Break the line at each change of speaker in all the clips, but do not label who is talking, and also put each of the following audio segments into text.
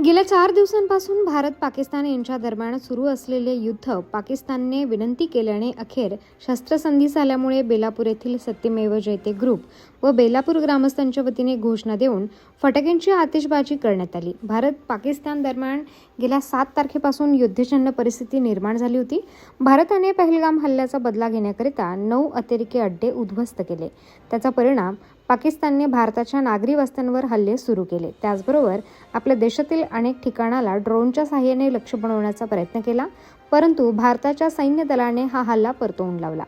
गेल्या चार दिवसांपासून भारत पाकिस्तान यांच्या दरम्यान सुरू असलेले युद्ध पाकिस्तानने विनंती केल्याने अखेर शस्त्रसंधी झाल्यामुळे बेलापूर येथील सत्यमेव जयते ग्रुप व बेलापूर ग्रामस्थांच्या वतीने घोषणा देऊन फटाक्यांची आतिषबाजी करण्यात आली. भारत पाकिस्तान दरम्यान गेल्या सात तारखेपासून युद्धजन्य परिस्थिती निर्माण झाली होती. भारताने पहलगाम हल्ल्याचा बदला घेण्याकरिता नऊ अतिरेकी अड्डे उद्ध्वस्त केले. त्याचा परिणाम पाकिस्तानने भारताच्या नागरी वस्त्यांवर हल्ले सुरू केले. त्याचबरोबर आपल्या देशातील अनेक ठिकाणाला ड्रोनच्या सहाय्याने लक्ष बनवण्याचा प्रयत्न केला परंतु भारताच्या सैन्य दलाने हा हल्ला परतवून लावला.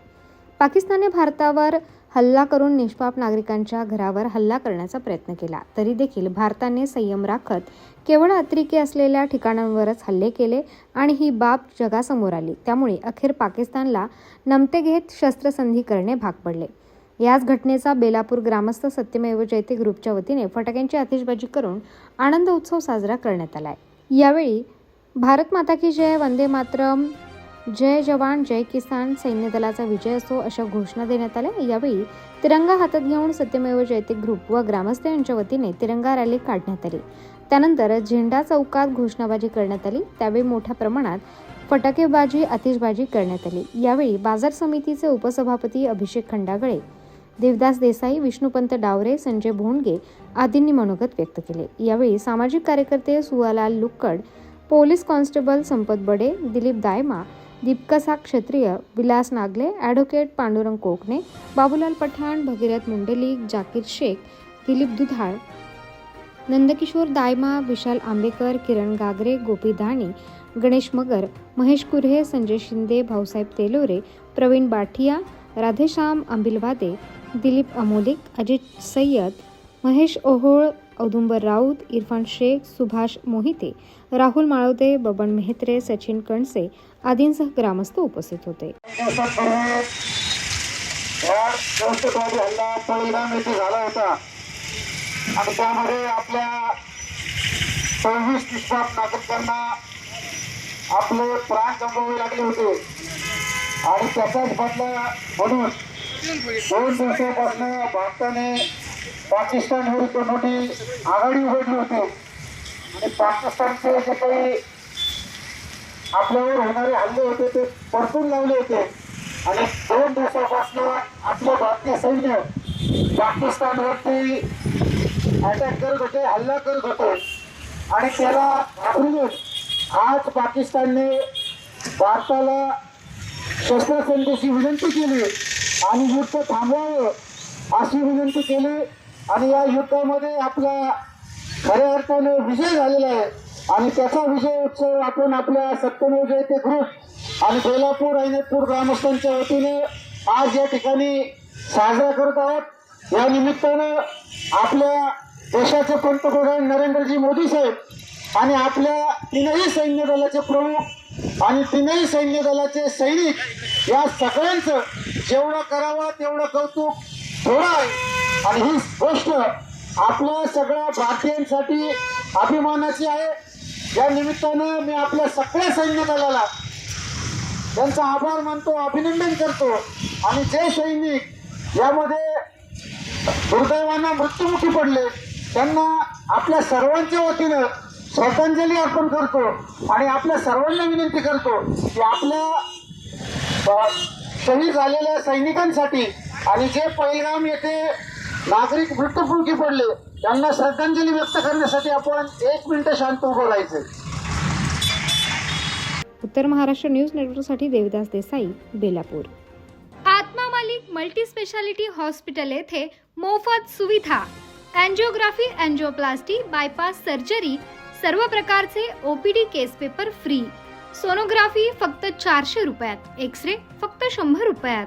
पाकिस्तानने भारतावर हल्ला करून निष्पाप नागरिकांच्या घरावर हल्ला करण्याचा प्रयत्न केला. तरी देखील भारताने संयम राखत केवळ अतिरेकी असलेल्या ठिकाणांवरच हल्ले केले आणि ही बाब जगासमोर आली. त्यामुळे अखेर पाकिस्तानला नमते घेत शस्त्रसंधी करणे भाग पडले. याच घटनेचा बेलापूर ग्रामस्थ सत्यमेव जयते ग्रुपच्या वतीने फटाक्यांची आतिषबाजी करून आनंद उत्सव साजरा करण्यात आलाय. यावेळी भारत माता की जय वंदे मातरम जय जवान जय किसान सैन्य दलाचा विजय असो अशा घोषणा देण्यात आल्या. यावेळी तिरंगा हातात घेऊन सत्यमेव जयते ग्रुप व ग्रामस्थ यांच्या वतीने तिरंगा रॅली काढण्यात आली. त्यानंतर झेंडा चौकात घोषणाबाजी करण्यात आली. त्यावेळी मोठ्या प्रमाणात फटाकेबाजी आतिषबाजी करण्यात आली. यावेळी बाजार समितीचे उपसभापती अभिषेक खंडागळे देवदास देसाई विष्णुपंत डावरे संजय भोंडगे आदींनी मनोगत व्यक्त केले. यावेळी सामाजिक कार्यकर्ते सुवालाल लुक्कड पोलीस कॉन्स्टेबल संपत बडे दिलीप दायमा दीपकसा क्षत्रिय विलास नागले ॲडव्होकेट पांडुरंग कोकणे बाबूलाल पठाण भगीरथ मुंडलिक जाकीर शेख दिलीप दुधाळ नंदकिशोर दायमा विशाल आंबेकर किरण गागरे गोपी धाणी गणेश मगर महेश कुर्हे संजय शिंदे भाऊसाहेब तेलोरे प्रवीण बाठिया राधेश्याम अंबिलवादे दिलीप अमोलिक अजित सय्यद महेश ओहोळ औदुंबर राऊत इरफान शेख सुभाष मोहिते राहुल माळवते बबन मेहत्रे सचिन कणसे आदींसह ग्रामस्थ उपस्थित होते.
झाला होता आणि त्यामध्ये आपल्या सव्वीस नागरिकांना आपले प्राण गमवावे लागले होते आणि त्याचाच बदला म्हणून दोन दिवसापासून भारताने पाकिस्तान विरुद्ध मोठी आघाडी उघडली होती. आणि पाकिस्तानचे जे काही आपल्यावर होणारे हल्ले होते ते परतून लावले होते. आणि दोन दिवसापासून आपलं भारतीय सैन्य पाकिस्तानवरती अटॅक करत होते हल्ला करत होते. आणि त्याला घाबरून आज पाकिस्तानने भारताला शस्त्रसंधीची विनंती केली आणि युद्ध थांबवावं. अशी विनंती केली आणि या युद्धामध्ये आपला खऱ्या अर्थाने विजय झालेला आहे. आणि त्याचा विजय उत्सव आपण आपल्या सत्यमेव जयते ग्रुप आणि बेलापूर ऐनपूर ग्रामस्थांच्या वतीने आज या ठिकाणी साजरा करत आहोत. या निमित्तानं आपल्या देशाचे पंतप्रधान नरेंद्रजी मोदी साहेब आणि आपल्या तीनही सैन्य दलाचे प्रमुख आणि तीनही सैन्य दलाचे सैनिक या सगळ्यांचं जेवढं करावं तेवढं कौतुक थोडं आणि ही गोष्ट आपल्या सगळ्या भारतीयांसाठी अभिमानाची आहे. या निमित्तानं मी आपल्या सगळ्या सैन्य दलाला त्यांचा आभार मानतो अभिनंदन करतो. आणि जे सैनिक यामध्ये दुर्दैवानं मृत्युमुखी पडले त्यांना आपल्या सर्वांच्या वतीनं श्रद्धांजली अर्पण करतो आणि आपल्या सर्वांना विनंती करतो की आपल्या शहीद झालेल्या सैनिकांसाठी आणि जे पहिलगाम येथे नागरिक मृत्युमुखी पडले त्यांना श्रद्धांजली व्यक्त करण्यासाठी आपण एक मिनिट शांत उभं राहायचं.
उत्तर महाराष्ट्र न्यूज नेटवर्कसाठी Devdas Desai Belapur.
Atma Malik multi speciality hospital येथे मोफत सुविधा अँजिओग्राफी अँजिओप्लास्टी बायपास सर्जरी सर्व प्रकारचे OPD case paper free sonography फक्त चारशे रुपयात एक्स रे फक्त शंभर रुपयात.